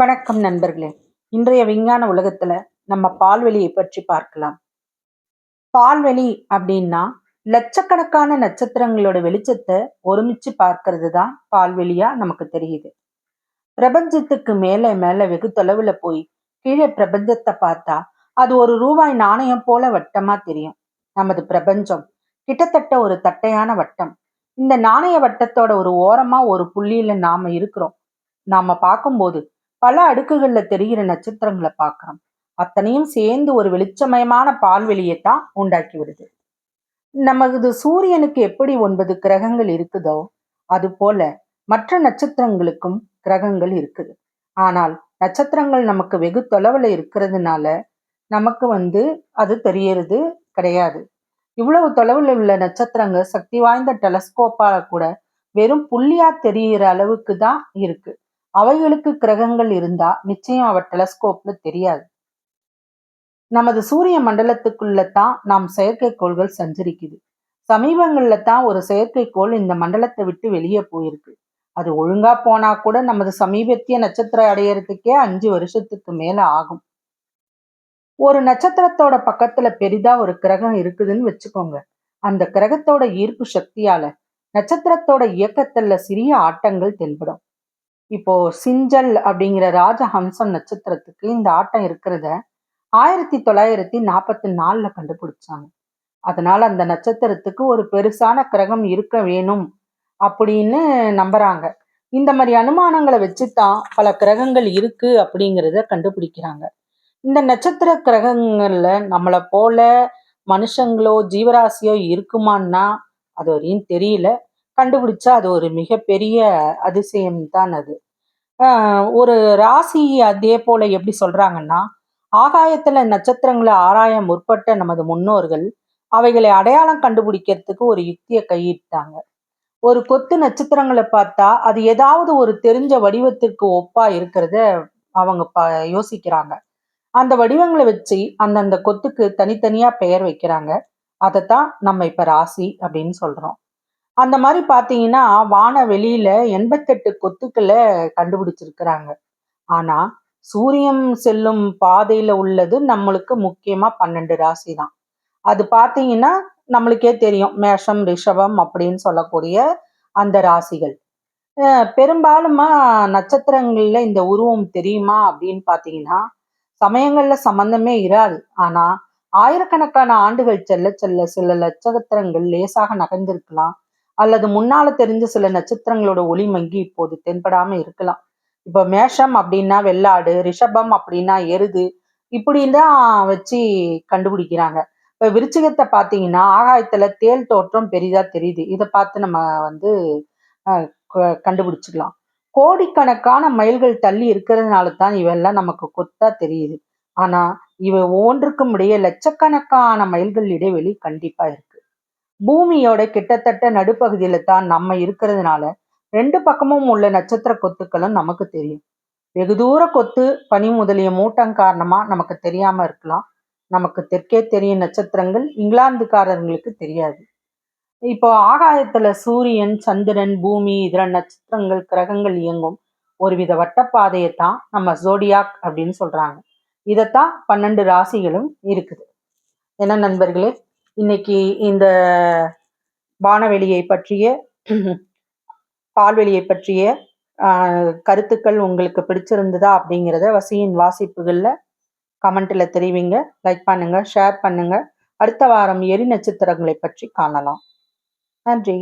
வணக்கம் நண்பர்களே. இன்றைய விஞ்ஞான உலகத்துல நம்ம பால்வெளியை பற்றி பார்க்கலாம். பால்வெளி அப்படின்னா லட்சக்கணக்கான நட்சத்திரங்களோட வெளிச்சத்தை ஒருமிச்சு பார்க்கறது தான் பால்வெளியா நமக்கு தெரியுது. பிரபஞ்சத்துக்கு மேல மேல வெகு தொலைவுல போய் கீழே பிரபஞ்சத்தை பார்த்தா அது ஒரு ரூபாய் நாணயம் போல வட்டமா தெரியும். நமது பிரபஞ்சம் கிட்டத்தட்ட ஒரு தட்டையான வட்டம். இந்த நாணய வட்டத்தோட ஒரு ஓரமா ஒரு புள்ளியில நாம இருக்கிறோம். நாம பார்க்கும்போது பல அடுக்குகள்ல தெரிகிற நட்சத்திரங்களை பார்க்கிறோம் அத்தனையும் சேர்ந்து ஒரு வெளிச்சமயமான பால்வெளியை தான் உண்டாக்கி விடுது. நமது சூரியனுக்கு எப்படி ஒன்பது கிரகங்கள் இருக்குதோ அது போல மற்ற நட்சத்திரங்களுக்கும் கிரகங்கள் இருக்குது. ஆனால் நட்சத்திரங்கள் நமக்கு வெகு தொலைவில் இருக்கிறதுனால நமக்கு வந்து அது தெரியறது கிடையாது. இவ்வளவு தொலைவில் உள்ள நட்சத்திரங்கள் சக்தி வாய்ந்த டெலஸ்கோப்பால கூட வெறும் புள்ளியா தெரிகிற அளவுக்கு தான் இருக்கு. அவைகளுக்கு கிரகங்கள் இருந்தா நிச்சயம் அவர் டெலஸ்கோப்ல தெரியாது. நமது சூரிய மண்டலத்துக்குள்ள தான் நாம் செயற்கைக்கோள்கள் சஞ்சரிக்குது. சமீபங்கள்ல தான் ஒரு செயற்கைக்கோள் இந்த மண்டலத்தை விட்டு வெளியே போயிருக்கு. அது ஒழுங்கா போனா கூட நமது சமீபத்திய நட்சத்திரம் அடையறதுக்கே அஞ்சு வருஷத்துக்கு மேல ஆகும். ஒரு நட்சத்திரத்தோட பக்கத்துல பெரிதா ஒரு கிரகம் இருக்குதுன்னு வச்சுக்கோங்க. அந்த கிரகத்தோட ஈர்ப்பு சக்தியால நட்சத்திரத்தோட இயக்கத்துல சிறிய ஆட்டங்கள் தென்படும். இப்போ சிஞ்சல் அப்படிங்கிற ராஜஹம்சம் நட்சத்திரத்துக்கு இந்த ஆட்டம் இருக்கிறத ஆயிரத்தி தொள்ளாயிரத்தி நாற்பத்தி நாலில் கண்டுபிடிச்சாங்க. அதனால அந்த நட்சத்திரத்துக்கு ஒரு பெருசான கிரகம் இருக்க வேணும் அப்படின்னு நம்புறாங்க. இந்த மாதிரி அனுமானங்களை வச்சுதான் பல கிரகங்கள் இருக்கு அப்படிங்கிறத கண்டுபிடிக்கிறாங்க. இந்த நட்சத்திர கிரகங்கள்ல நம்மளை போல மனுஷங்களோ ஜீவராசியோ இருக்குமான்னா அது வரையும் தெரியல. கண்டுபிடிச்சா அது ஒரு மிகப்பெரிய அதிசயம் தான் அது. ஒரு ராசி அதே போல எப்படி சொல்றாங்கன்னா ஆகாயத்துல நட்சத்திரங்களை ஆராய முற்பட்ட நமது முன்னோர்கள் அவைகளை அடையாளம் கண்டுபிடிக்கிறதுக்கு ஒரு யுக்தியை கையிட்டாங்க. ஒரு கொத்து நட்சத்திரங்களை பார்த்தா அது ஏதாவது ஒரு தெரிஞ்ச வடிவத்திற்கு ஒப்பா இருக்கிறத அவங்க ப யோசிக்கிறாங்க. அந்த வடிவங்களை வச்சு அந்தந்த கொத்துக்கு தனித்தனியா பெயர் வைக்கிறாங்க. அதைத்தான் நம்ம இப்ப ராசி அப்படின்னு சொல்றோம். அந்த மாதிரி பார்த்தீங்கன்னா வான வெளியில எண்பத்தெட்டு கொத்துக்களை கண்டுபிடிச்சிருக்கிறாங்க. ஆனா சூரியன் செல்லும் பாதையில உள்ளது நம்மளுக்கு முக்கியமா பன்னெண்டு ராசி தான். அது பார்த்தீங்கன்னா நம்மளுக்கே தெரியும். மேஷம் ரிஷபம் அப்படின்னு சொல்லக்கூடிய அந்த ராசிகள். பெரும்பாலுமா நட்சத்திரங்கள்ல இந்த உருவம் தெரியுமா அப்படின்னு பார்த்தீங்கன்னா சமயங்கள்ல சம்பந்தமே இராது. ஆனா ஆயிரக்கணக்கான ஆண்டுகள் செல்ல செல்ல சில நட்சத்திரங்கள் லேசாக நகர்ந்திருக்கலாம். அல்லது முன்னால தெரிஞ்ச சில நட்சத்திரங்களோட ஒளி மங்கி இப்போது தென்படாம இருக்கலாம். இப்ப மேஷம் அப்படின்னா வெள்ளாடு ரிஷபம் அப்படின்னா எருது இப்படின்னு தான் வச்சு கண்டுபிடிக்கிறாங்க. இப்ப விருச்சிகத்தை பார்த்தீங்கன்னா ஆகாயத்துல தேல் தோற்றம் பெரிதா தெரியுது. இதை பார்த்து நம்ம வந்து கண்டுபிடிச்சுக்கலாம். கோடிக்கணக்கான மைல்கள் தள்ளி இருக்கிறதுனால தான் இவெல்லாம் நமக்கு கொத்தா தெரியுது. ஆனா இவ ஒன்றுக்கும் இடையே லட்சக்கணக்கான மைல்கள் இடைவெளி கண்டிப்பா இருக்கு. பூமியோட கிட்டத்தட்ட நடுப்பகுதியில தான் நம்ம இருக்கிறதுனால ரெண்டு பக்கமும் உள்ள நட்சத்திர கொத்துக்களும் நமக்கு தெரியும். வெகு தூர கொத்து பனி முதலிய மூட்டம் காரணமா நமக்கு தெரியாம இருக்கலாம். நமக்கு தெற்கே தெரியும் நட்சத்திரங்கள் இங்கிலாந்துக்காரர்களுக்கு தெரியாது. இப்போ ஆகாயத்துல சூரியன் சந்திரன் பூமி இதர நட்சத்திரங்கள் கிரகங்கள் இயங்கும் ஒருவித வட்டப்பாதையை தான் நம்ம ஜோடியாக் அப்படின்னு சொல்றாங்க. இதைத்தான் பன்னெண்டு ராசிகளும் இருக்குது. என்ன நண்பர்களே? இன்னைக்கு இந்த வானவெளியை பற்றிய பால்வெளியை பற்றிய கருத்துக்கள் உங்களுக்கு பிடிச்சிருந்ததா அப்படிங்கிறத வசியின் வாசிப்புகளில் கமெண்ட்டில் தெரிவிங்க லைக் பண்ணுங்கள் ஷேர் பண்ணுங்கள் அடுத்த வாரம் எரி நட்சத்திரங்களை பற்றி காணலாம். நன்றி.